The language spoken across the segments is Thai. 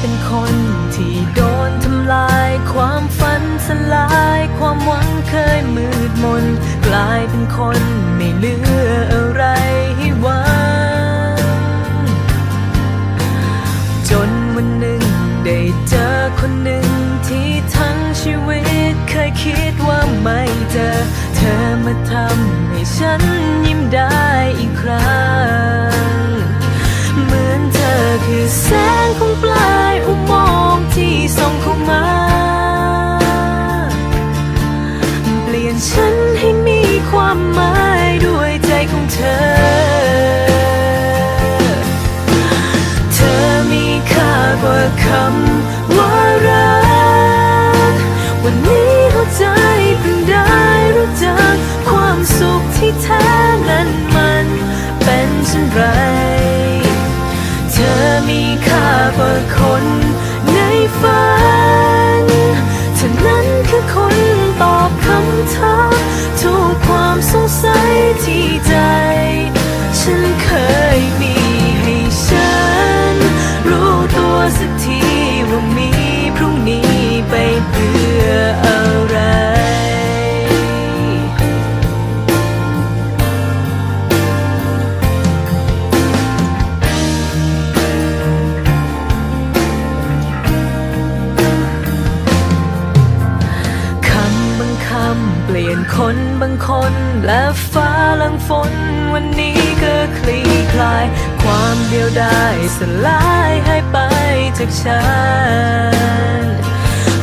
เป็นคนที่โดนทำลาย ความฝันสลาย ความหวังเคยมืดมน กลายเป็นคนไม่เหลืออะไรให้หวัง จนวันหนึ่งได้เจอคนหนึ่งที่ทั้งชีวิตเคยคิดว่าไม่เจอ เธอมาทำให้ฉันยิ้มได้ สุำเปลี่ยนคนบางคนและฟ้าลังฝน วันนี้ก็คลี่คลาย ความเดียวดายสลายหายไปจากฉัน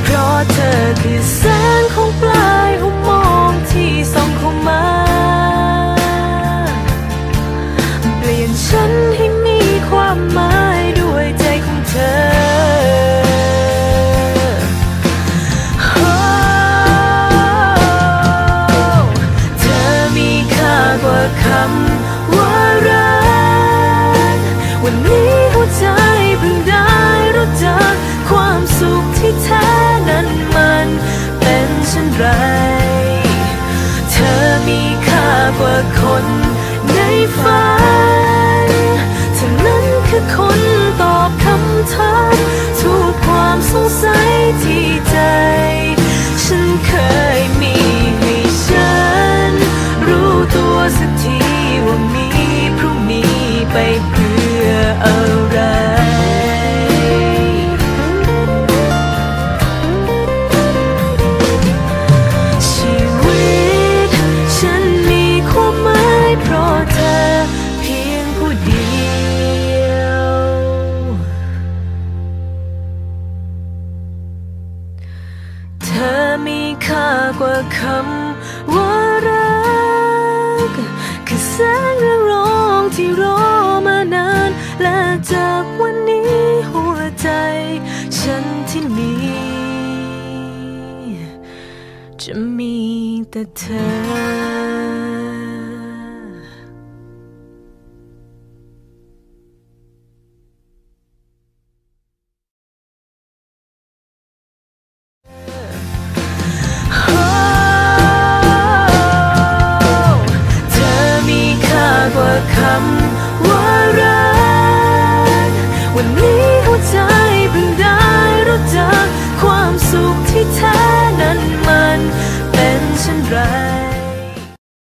เพราะเธอคือแสงของปลายอุโมงค์ที่ส่องเข้ามา เปลี่ยนฉัน กวั กว่าคำว่ารัก คือแสงเรืองรองที่รอมานาน และจากวันนี้หัวใจ ฉันที่มี จะมีแต่เธอ